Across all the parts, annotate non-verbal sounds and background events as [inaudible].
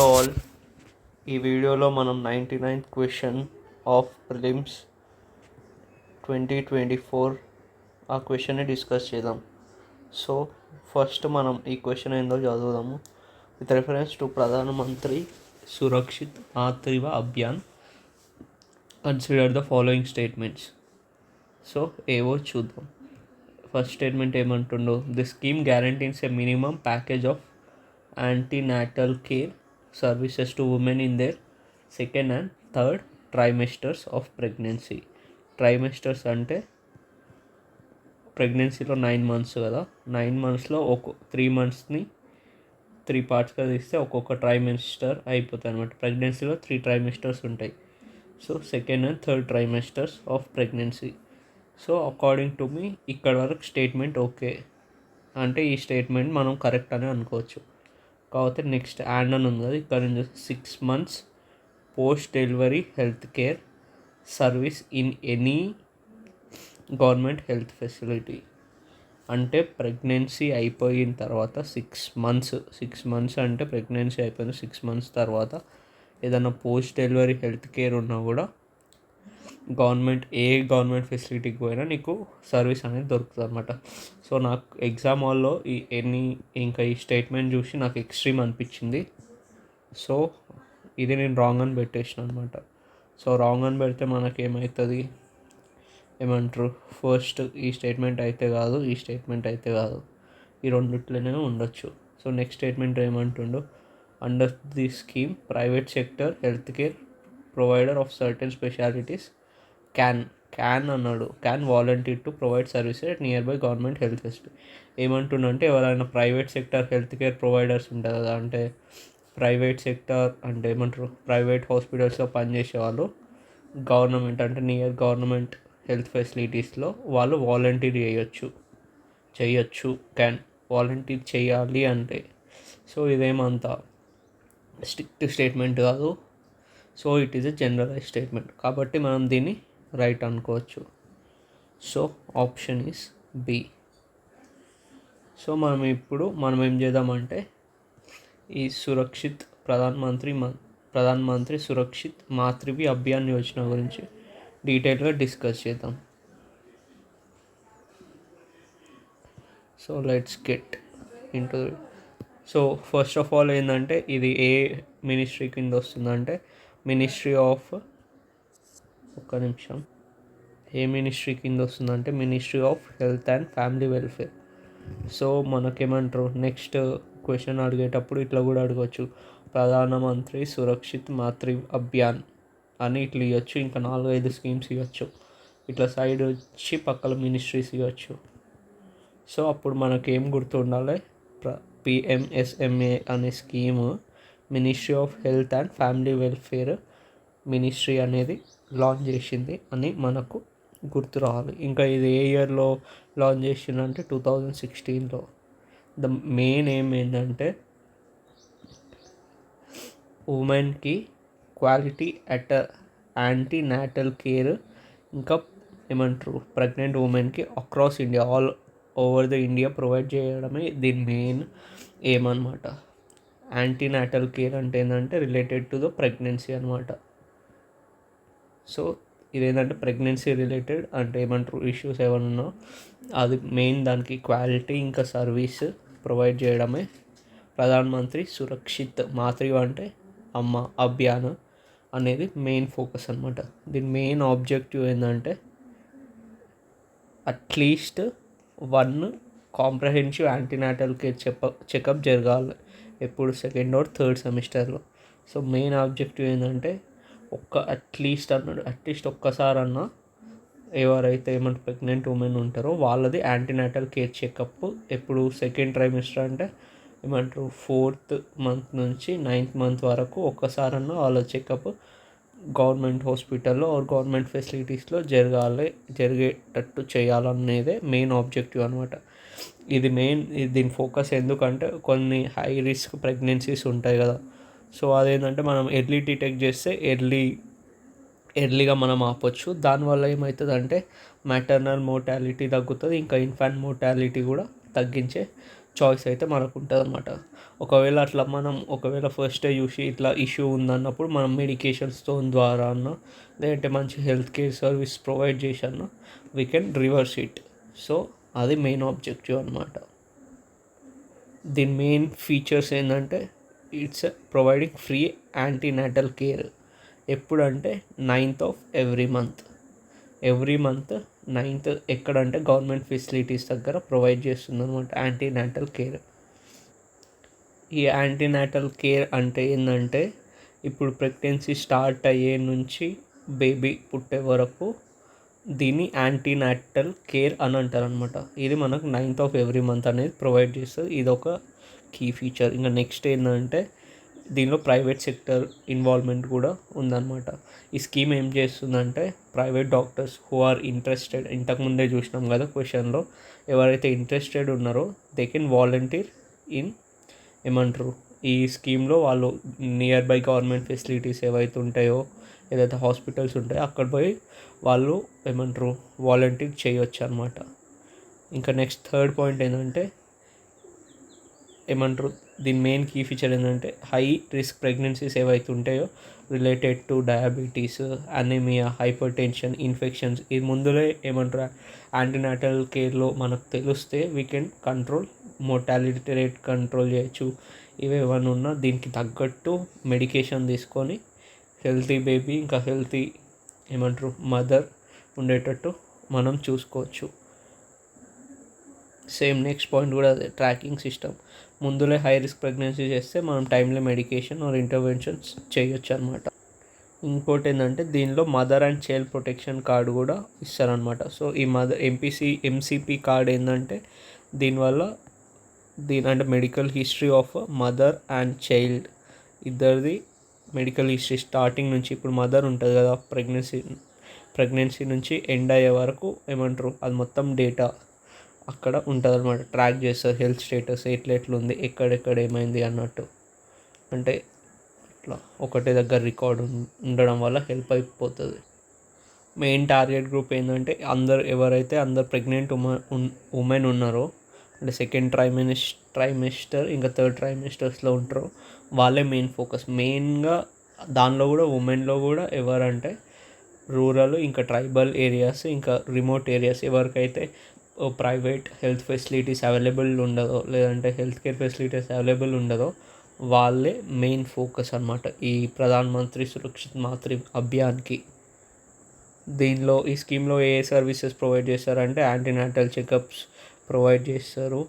Hello all ఈ వీడియోలో మనం ninety ninth question of prelims twenty twenty four ఆ క్వశ్చన్ని డిస్కస్ చేద్దాం. సో ఫస్ట్ మనం ఈ క్వశ్చన్ ఏందో చదువుదాము. With reference to Pradhan Mantri Surakshit Matritva Abhiyan consider the following statements so ఏవో చూద్దాం. First statement ఏమంటుండో the scheme guarantees a minimum package of antenatal care services to women in their second and third trimesters of pregnancy trimesters అంటే ప్రెగ్నెన్సీలో nine months కదా. Nine మంత్స్లో ఒక్కో three మంత్స్ని three పార్ట్స్గా తీస్తే ఒక్కొక్క ట్రైమెస్టర్ అయిపోతాయి అనమాట ప్రెగ్నెన్సీలో త్రీ ట్రైమెస్టర్స్ ఉంటాయి. So second and third trimesters of pregnancy so according to me ఇక్కడ వరకు స్టేట్మెంట్ ఓకే అంటే ఈ స్టేట్మెంట్ మనం కరెక్ట్ అని అనుకోవచ్చు. కాకపోతే నెక్స్ట్ యాడ్ అని ఉంది కదా ఇక్కడ నుంచి six months post delivery health care service in any government health facility అంటే ప్రెగ్నెన్సీ అయిపోయిన తర్వాత సిక్స్ మంత్స్ సిక్స్ మంత్స్ అంటే ప్రెగ్నెన్సీ అయిపోయిన సిక్స్ మంత్స్ తర్వాత ఏదైనా పోస్ట్ డెలివరీ హెల్త్ కేర్ ఉన్నా కూడా గవర్నమెంట్ ఏ గవర్నమెంట్ ఫెసిలిటీకి పోయినా నీకు సర్వీస్ అనేది దొరుకుతుంది అనమాట సో నాకు ఎగ్జామ్ హాల్లో ఈ ఎన్ని ఇంకా ఈ స్టేట్మెంట్ చూసి నాకు ఎక్స్ట్రీమ్ అనిపించింది. సో ఇది నేను రాంగ్ అని పెట్టేసిన అనమాట సో రాంగ్ అని పెడితే మనకి ఏమవుతుంది ఏమంటారు? ఫస్ట్ ఈ స్టేట్మెంట్ అయితే కాదు ఈ స్టేట్మెంట్ అయితే కాదు. ఈ రెండిట్లోనే ఉండొచ్చు. So next statement ఏమంటుండో? Under the scheme private sector health care provider of certain specialities can can అన్నాడు. Can volunteer to provide services at near by government health facility ఏమంటుండంటే ఎవరైనా private sector health care providers ఉంటారు కదా అంటే private sector అంటే ఏమంటారు? Private హాస్పిటల్స్లో పనిచేసే వాళ్ళు గవర్నమెంట్ అంటే నియర్ గవర్నమెంట్ హెల్త్ ఫెసిలిటీస్లో వాళ్ళు వాలంటీర్ చేయొచ్చు. చేయొచ్చు. క్యాన్ వాలంటీర్ చేయాలి అంటే. సో ఇదేమంత స్ట్రిక్ట్ స్టేట్మెంట్ కాదు. So it is a generalize statement కాబట్టి మనం దీన్ని రైట్ అనుకోవచ్చు. So option is B so మనం ఇప్పుడు మనం ఏం చేద్దామంటే ఈ సురక్షిత్ ప్రధాన మంత్రి ప్రధాన మంత్రి సురక్షిత్ మాతృవి అభియాన్ యోజన గురించి డీటెయిల్గా డిస్కస్ చేద్దాం. So let's get into so first of all ఏంటంటే ఇది ఏ మినిస్ట్రీ కింద వస్తుందంటే మినిస్ట్రీ ఆఫ్ ఒక్క నిమిషం. ఏ మినిస్ట్రీ కింద వస్తుందంటే ministry of health and family welfare. So మనకేమంటారు next question అడిగేటప్పుడు ఇట్లా కూడా అడగవచ్చు ప్రధానమంత్రి సురక్షిత్ మాతృ అభియాన్ అని ఇట్లా ఇవ్వచ్చు ఇంకా నాలుగైదు స్కీమ్స్ ఇవ్వచ్చు ఇట్లా సైడ్ వచ్చి పక్కల మినిస్ట్రీస్ ఇవ్వచ్చు సో అప్పుడు మనకేం గుర్తుండాలి? ప్ర పిఎంఎస్ఎంఏ అనే scheme ministry of health and family welfare ministry అనేది లాంచ్ చేసింది అని మనకు గుర్తు రావాలి. ఇంకా ఇది ఏ ఇయర్లో లాంచ్ చేసిందంటే టూ థౌజండ్ సిక్స్టీన్లో. ద మెయిన్ ఏం ఏంటంటే ఉమెన్కి quality at antenatal care ఇంకా ఏమంటారు ప్రెగ్నెంట్ ఉమెన్కి across India all over the India provide చేయడమే దీని మెయిన్ ఏమన్నమాట యాంటీనాటల్ కేర్ అంటే ఏంటంటే రిలేటెడ్ టు ద ప్రెగ్నెన్సీ అనమాట. సో ఇదేంటంటే ప్రెగ్నెన్సీ రిలేటెడ్ అంటే ఏమంటారు ఇష్యూస్ ఏమన్నా అది మెయిన్ దానికి క్వాలిటీ ఇంకా సర్వీస్ ప్రొవైడ్ చేయడమే. ప్రధానమంత్రి సురక్షిత్ మాతృ అంటే అమ్మ అభియాన్ అనేది మెయిన్ ఫోకస్ అనమాట దీని మెయిన్ ఆబ్జెక్టివ్ ఏంటంటే at least one comprehensive antenatal care చెప్ప చెకప్ జరగాలి. ఎప్పుడు సెకండ్ ఆర్ థర్డ్ సెమిస్టర్లో సో మెయిన్ ఆబ్జెక్టివ్ ఏంటంటే ఒక్క అట్లీస్ట్ అన్నాడు. అట్లీస్ట్ ఒక్కసారన్నా ఎవరైతే ఏమంటే ప్రెగ్నెంట్ ఉమెన్ ఉంటారో వాళ్ళది యాంటీనాటల్ కేర్ చెకప్. ఎప్పుడు సెకండ్ ట్రైమిస్టర్ అంటే ఏమంటారు ఫోర్త్ మంత్ నుంచి నైన్త్ మంత్ వరకు ఒక్కసారన్నా వాళ్ళ చెకప్ గవర్నమెంట్ హాస్పిటల్లో ఆర్ గవర్నమెంట్ ఫెసిలిటీస్లో జరగాలి జరిగేటట్టు చేయాలనేదే మెయిన్ ఆబ్జెక్టివ్ అనమాట ఇది మెయిన్ దీని ఫోకస్ ఎందుకంటే కొన్ని హై రిస్క్ ప్రెగ్నెన్సీస్ ఉంటాయి కదా. సో అదేంటంటే మనం ఎర్లీ డిటెక్ట్ చేస్తే ఎర్లీ ఎర్లీగా మనం ఆపొచ్చు. దానివల్ల ఏమవుతుంది అంటే మ్యాటర్నల్ మోర్టాలిటీ తగ్గుతుంది ఇంకా ఇన్ఫాంట్ మోర్టాలిటీ కూడా తగ్గించే చాయిస్ అయితే మనకు ఉంటుంది అనమాట ఒకవేళ అట్లా మనం ఒకవేళ ఫస్ట్ చూసి ఇట్లా ఇష్యూ ఉందన్నప్పుడు మనం మెడికేషన్స్తో ద్వారా అన్న లేదంటే మంచి హెల్త్ కేర్ సర్వీస్ ప్రొవైడ్ చేసి we can reverse it so అది మెయిన్ ఆబ్జెక్టివ్ అనమాట దీని మెయిన్ ఫీచర్స్ ఏంటంటే it's providing free antenatal care. ఎప్పుడంటే ninth of every month. Every month ninth ఎక్కడంటే గవర్నమెంట్ ఫెసిలిటీస్ దగ్గర ప్రొవైడ్ చేస్తుంది అనమాట యాంటీనాటల్ కేర్. ఈ యాంటీనాటల్ కేర్ అంటే ఏంటంటే ఇప్పుడు ప్రెగ్నెన్సీ స్టార్ట్ అయ్యే నుంచి బేబీ పుట్టే వరకు దీన్ని యాంటీనాటల్ కేర్ అని అంటారు అనమాట ఇది మనకు నైన్త్ ఆఫ్ ఎవ్రీ మంత్ అనేది ప్రొవైడ్ చేస్తుంది. ఇది ఒక కీ ఫీచర్ ఇంకా నెక్స్ట్ ఏంటంటే దీనిలో ప్రైవేట్ సెక్టర్ ఇన్వాల్వ్మెంట్ కూడా ఉందన్నమాట. ఈ స్కీమ్ ఏం చేస్తుందంటే private doctors who are interested ఇంతకుముందే చూసినాం కదా క్వశ్చన్లో ఎవరైతే ఇంట్రెస్టెడ్ ఉన్నారో దే కెన్ వాలంటీర్ ఇన్ ఏమంటారు ఈ స్కీమ్లో వాళ్ళు నియర్ బై గవర్నమెంట్ ఫెసిలిటీస్ ఏవైతే ఉంటాయో ఏదైతే హాస్పిటల్స్ ఉంటాయో అక్కడ పోయి వాళ్ళు ఏమంటారు వాలంటీర్ చేయొచ్చు అనమాట ఇంకా నెక్స్ట్ థర్డ్ పాయింట్ ఏంటంటే ఏమంటారు? దీని మెయిన్ కీ ఫీచర్ ఏంటంటే హై రిస్క్ ప్రెగ్నెన్సీస్ ఏవైతే ఉంటాయో related to diabetes anaemia hypertension infections ఇది ముందులే ఏమంటారు? యాంటీనాటల్ కేర్లో మనకు తెలిస్తే we can control mortality rate control చేయొచ్చు. ఇవి ఏమైనా ఉన్నా దీనికి తగ్గట్టు మెడికేషన్ తీసుకొని హెల్తీ బేబీ ఇంకా హెల్తీ ఏమంటారు మదర్ ఉండేటట్టు మనం చూసుకోవచ్చు. సేమ్ నెక్స్ట్ పాయింట్ కూడా అదే ట్రాకింగ్ సిస్టమ్ ముందులే హై రిస్క్ ప్రెగ్నెన్సీ చేస్తే మనం టైంలో మెడికేషన్ ఆర్ ఇంటర్వెన్షన్స్ చేయొచ్చు అనమాట ఇంకోటి ఏంటంటే దీనిలో mother and child protection card కూడా ఇస్తారనమాట సో ఈ మదర్ ఎంపీసీ ఎంసీపీ కార్డు ఏంటంటే దీనివల్ల దీని అంటే medical history of mother and child ఇద్దరిది మెడికల్ హిస్టరీ స్టార్టింగ్ నుంచి ఇప్పుడు మదర్ ఉంటుంది కదా ప్రెగ్నెన్సీ ప్రెగ్నెన్సీ నుంచి ఎండ్ అయ్యే వరకు ఏమంటారు? అది మొత్తం డేటా అక్కడ ఉంటుంది అనమాట ట్రాక్ చేస్తారు హెల్త్ స్టేటస్ ఎట్లా ఎట్లుంది ఎక్కడెక్కడ ఏమైంది అన్నట్టు. అంటే ఇట్లా ఒకటే దగ్గర రికార్డ్ ఉండడం వల్ల హెల్ప్ అయిపోతుంది. మెయిన్ టార్గెట్ గ్రూప్ ఏంటంటే అందరు ఎవరైతే అందరు ప్రెగ్నెంట్ ఉమెన్ ఉమెన్ ఉన్నారో అంటే సెకండ్ ట్రైమినిస్ ట్రైమిస్టర్ ఇంకా థర్డ్ ట్రైమిస్టర్స్లో ఉంటారో వాళ్ళే మెయిన్ ఫోకస్. మెయిన్గా దానిలో కూడా ఉమెన్లో కూడా ఎవరంటే రూరల్ ఇంకా ట్రైబల్ ఏరియాస్ ఇంకా రిమోట్ ఏరియాస్ ఎవరికైతే ప్రైవేట్ హెల్త్ ఫెసిలిటీస్ అవైలబుల్ ఉండదో లేదంటే హెల్త్ కేర్ ఫెసిలిటీస్ అవైలబుల్ ఉండదో వాళ్ళే మెయిన్ ఫోకస్ అనమాట ఈ ప్రధాన్ మంత్రి సురక్షిత్ మాతృ అభియాన్కి. దీనిలో ఈ స్కీమ్లో ఏ సర్వీసెస్ ప్రొవైడ్ చేస్తారంటే యాంటీనాటల్ చెకప్స్ ప్రొవైడ్ చేస్తారు.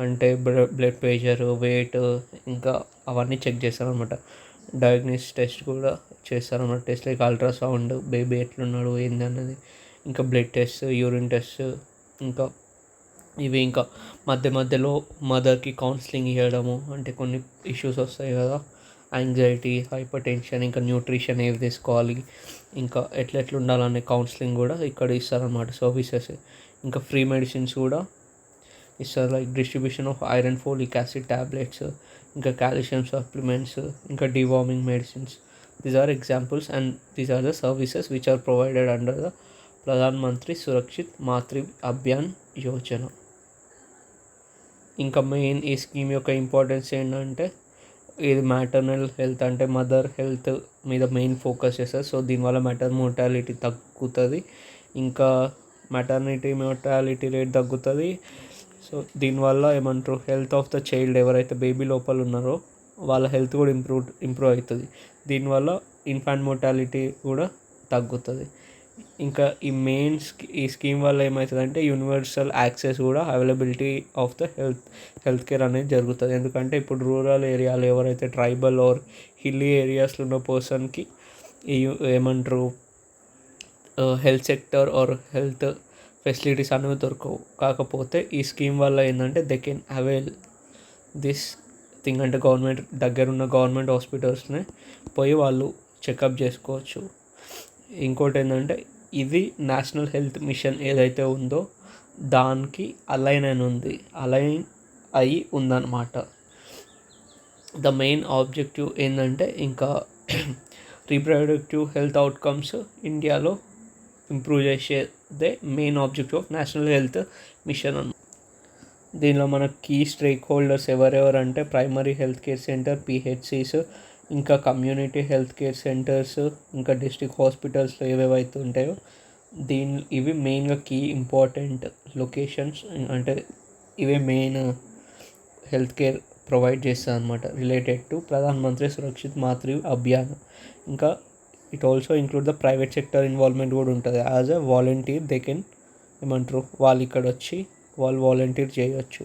అంటే బ్లడ్ ప్రెషర్ వెయిట్ ఇంకా అవన్నీ చెక్ చేస్తారనమాట డయాగ్నోస్ టెస్ట్ కూడా చేస్తారన్నమాట. టెస్ట్ లైక్ అల్ట్రాసౌండ్ బేబీ ఎట్లున్నాడు ఏంది అన్నది ఇంకా బ్లడ్ టెస్ట్ యూరిన్ టెస్ట్ ఇంకా ఇవి ఇంకా మధ్య మధ్యలో మదర్కి కౌన్సిలింగ్ ఇవ్వడము అంటే కొన్ని ఇష్యూస్ వస్తాయి కదా. యాంగ్జైటీ హైపర్ టెన్షన్ ఇంకా న్యూట్రిషన్ ఏవి తీసుకోవాలి ఇంకా ఎట్లా ఎట్లా ఉండాలనే కౌన్సిలింగ్ కూడా ఇక్కడ ఇస్తారనమాట సర్వీసెస్ ఇంకా ఫ్రీ మెడిసిన్స్ కూడా ఇస్తారు like distribution of iron folic acid tablets ఇంకా కాల్షియం సప్లిమెంట్స్ ఇంకా deworming medicines these are examples and these are the services which are provided under the Pradhan Mantri Surakshit Matru Abhiyan Yojana. ఇంకా main ఈ scheme యొక్క importance ఏంటంటే ఇది maternal health అంటే mother health మీద main focus చేస్తారు సో దీనివల్ల మెటర్ మోర్టాలిటీ తగ్గుతుంది. ఇంకా మెటర్నిటీ మోర్టాలిటీ రేట్ తగ్గుతుంది. సో దీనివల్ల ఏమంటారు హెల్త్ ఆఫ్ ద చైల్డ్ ఎవరైతే బేబీ లోపల ఉన్నారో వాళ్ళ హెల్త్ కూడా ఇంప్రూవ్ ఇంప్రూవ్ అవుతుంది. దీనివల్ల ఇన్ఫాంట్ మోర్టాలిటీ కూడా తగ్గుతుంది. ఇంకా ఈ మెయిన్ ఈ స్కీమ్ వల్ల ఏమవుతుందంటే యూనివర్సల్ యాక్సెస్ కూడా availability of the health health care అనేది జరుగుతుంది. ఎందుకంటే ఇప్పుడు రూరల్ ఏరియాలో ఎవరైతే ట్రైబల్ ఆర్ హిల్లీ ఏరియాస్లో ఉన్న పర్సన్కి ఈ ఏమంటారు health sector or health facilities అనేవి దొరకవు. కాకపోతే ఈ స్కీమ్ వల్ల ఏంటంటే they can avail this thing అంటే గవర్నమెంట్ దగ్గర ఉన్న గవర్నమెంట్ హాస్పిటల్స్నే పోయి వాళ్ళు చెకప్ చేసుకోవచ్చు. ఇంకోటి ఏంటంటే ఇది నేషనల్ హెల్త్ మిషన్ ఏదైతే ఉందో దానికి అలైన్ అని ఉంది. అలైన్ అయి ఉందన్నమాట. ద మెయిన్ ఆబ్జెక్టివ్ ఏంటంటే ఇంకా [clears throat] రీప్రొడక్టివ్ హెల్త్ అవుట్కమ్స్ ఇండియాలో ఇంప్రూవ్ చేసేదే main objective of national health mission అన్న దీనిలో మన key stakeholders ఎవరెవరంటే primary health care centre PHCs ఇంకా కమ్యూనిటీ హెల్త్ కేర్ సెంటర్స్ ఇంకా డిస్ట్రిక్ట్ హాస్పిటల్స్లో ఏవేవైతే ఉంటాయో దీని ఇవి మెయిన్గా కీ ఇంపార్టెంట్ లొకేషన్స్ అంటే ఇవే మెయిన్ హెల్త్ కేర్ ప్రొవైడ్ చేస్తుంది అనమాట రిలేటెడ్ టు ప్రధానమంత్రి సురక్షిత్ మాతృ అభియాన్. ఇంకా it also include the private sector involvement కూడా ఉంటుంది. As a volunteer they can ఏమంటారు వాళ్ళు ఇక్కడ వచ్చి వాళ్ళు వాలంటీర్ చేయవచ్చు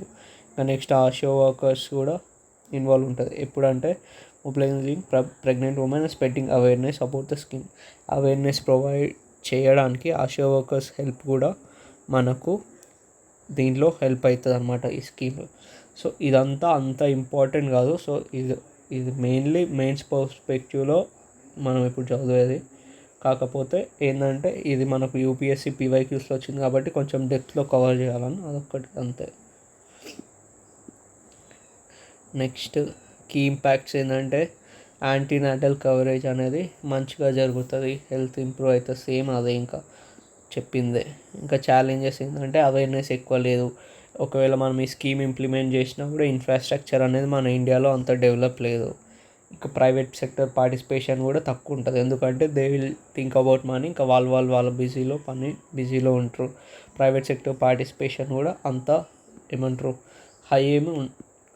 నెక్స్ట్ ఆశా వర్కర్స్ కూడా ఇన్వాల్వ్ ఉంటుంది. ఎప్పుడంటే మొబిలైజింగ్ ప్ర pregnant women spreading awareness about the scheme awareness provide చేయడానికి ఆశా వర్కర్స్ హెల్ప్ కూడా మనకు దీంట్లో హెల్ప్ అవుతుంది అనమాట ఈ స్కీమ్ సో ఇదంతా అంత ఇంపార్టెంట్ కాదు. సో ఇది ఇది మెయిన్లీ మెయిన్స్ పర్స్పెక్టివ్లో మనం ఇప్పుడు చదివేది. కాకపోతే ఏంటంటే ఇది మనకు యూపీఎస్సీ పీవైక్యూస్లో వచ్చింది కాబట్టి కొంచెం డెప్త్లో కవర్ చేయాలని అదొక్కటి అంతే. నెక్స్ట్ కీ ఇంపాక్ట్స్ ఏంటంటే యాంటీనాటల్ కవరేజ్ అనేది మంచిగా జరుగుతుంది హెల్త్ ఇంప్రూవ్ అవుతుంది సేమ్ అదే ఇంకా చెప్పిందే. ఇంకా ఛాలెంజెస్ ఏంటంటే అవేర్నెస్ ఎక్కువ లేదు. ఒకవేళ మనం ఈ స్కీమ్ ఇంప్లిమెంట్ చేసినా కూడా ఇన్ఫ్రాస్ట్రక్చర్ అనేది మన ఇండియాలో అంత డెవలప్ లేదు. ఇంకా ప్రైవేట్ సెక్టర్ పార్టిసిపేషన్ కూడా తక్కువ ఉంటుంది. ఎందుకంటే they will think about money ఇంకా వాళ్ళు వాళ్ళు వాళ్ళ బిజీలో పని బిజీలో ఉంటారు. ప్రైవేట్ సెక్టర్ పార్టిసిపేషన్ కూడా అంత ఏమంటారు హై ఏమి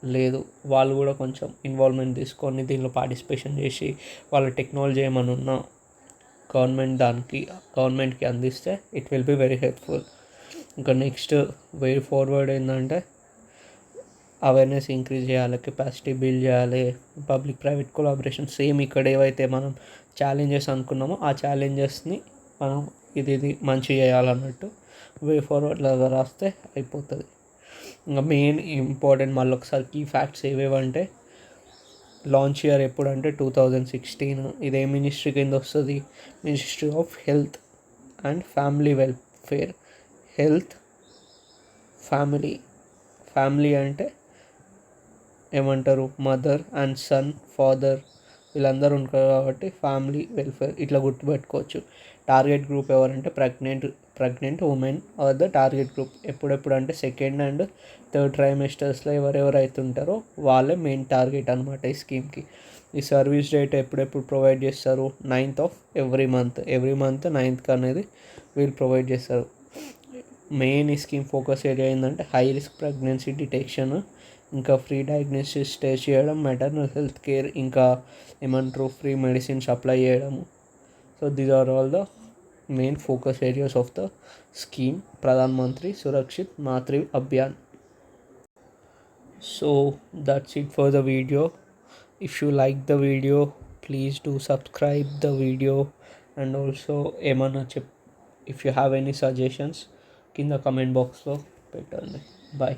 లేదు. వాళ్ళు కూడా కొంచెం ఇన్వాల్వ్మెంట్ తీసుకొని దీనిలో పార్టిసిపేషన్ చేసి వాళ్ళ టెక్నాలజీ ఏమైనా ఉన్నా గవర్నమెంట్ దానికి గవర్నమెంట్కి అందిస్తే it will be very helpful ఇంకా నెక్స్ట్ వే ఫార్వర్డ్ ఏంటంటే అవేర్నెస్ ఇంక్రీజ్ చేయాలి కెపాసిటీ బిల్డ్ చేయాలి పబ్లిక్ ప్రైవేట్ కొలాబరేషన్ సేమ్ ఇక్కడ ఏవైతే మనం ఛాలెంజెస్ అనుకున్నామో ఆ ఛాలెంజెస్ని మనం ఇది ఇది మంచి చేయాలన్నట్టు వే ఫార్వర్డ్ లాగా రాస్తే అయిపోతుంది. ఇంకా మెయిన్ ఇంపార్టెంట్ మళ్ళీ ఒకసారి కీ ఫ్యాక్ట్స్ ఏవేవంటే లాంచ్ ఇయర్ ఎప్పుడంటే టూ థౌజండ్ సిక్స్టీన్ ఇదే మినిస్ట్రీ కింద వస్తుంది ministry of health and family welfare health family family అంటే ఏమంటారు? మదర్ అండ్ సన్ ఫాదర్ వీళ్ళందరూ ఉంటారు కాబట్టి ఫ్యామిలీ వెల్ఫేర్ ఇట్లా గుర్తుపెట్టుకోవచ్చు. టార్గెట్ గ్రూప్ ఎవరంటే pregnant pregnant women are the target group ఎప్పుడెప్పుడు అంటే సెకండ్ అండ్ థర్డ్ ట్రైమెస్టర్స్లో ఎవరెవరు అవుతుంటారో వాళ్ళే మెయిన్ టార్గెట్ అనమాట ఈ స్కీమ్కి ఈ సర్వీస్ డేట్ ఎప్పుడెప్పుడు ప్రొవైడ్ చేస్తారు? Ninth of every month every month నైన్త్కి అనేది వీళ్ళు ప్రొవైడ్ చేస్తారు. మెయిన్ ఈ స్కీమ్ ఫోకస్ ఏరియా ఏంటంటే హై రిస్క్ ప్రెగ్నెన్సీ డిటెక్షన్ ఇంకా ఫ్రీ డయాగ్నోసిస్ టెస్ట్ చేయడం మెటర్నల్ హెల్త్ కేర్ ఇంకా ఏమంటారు? ఫ్రీ మెడిసిన్స్ అప్లై చేయడము. So these are all the main focus areas of the scheme Pradhan Mantri Surakshit Matru Abhiyan so that's it for the video if you like the video please do subscribe the video and also ఏమన్నా చెప్ if you have any suggestions కింద comment బాక్స్లో పెట్టండి. Bye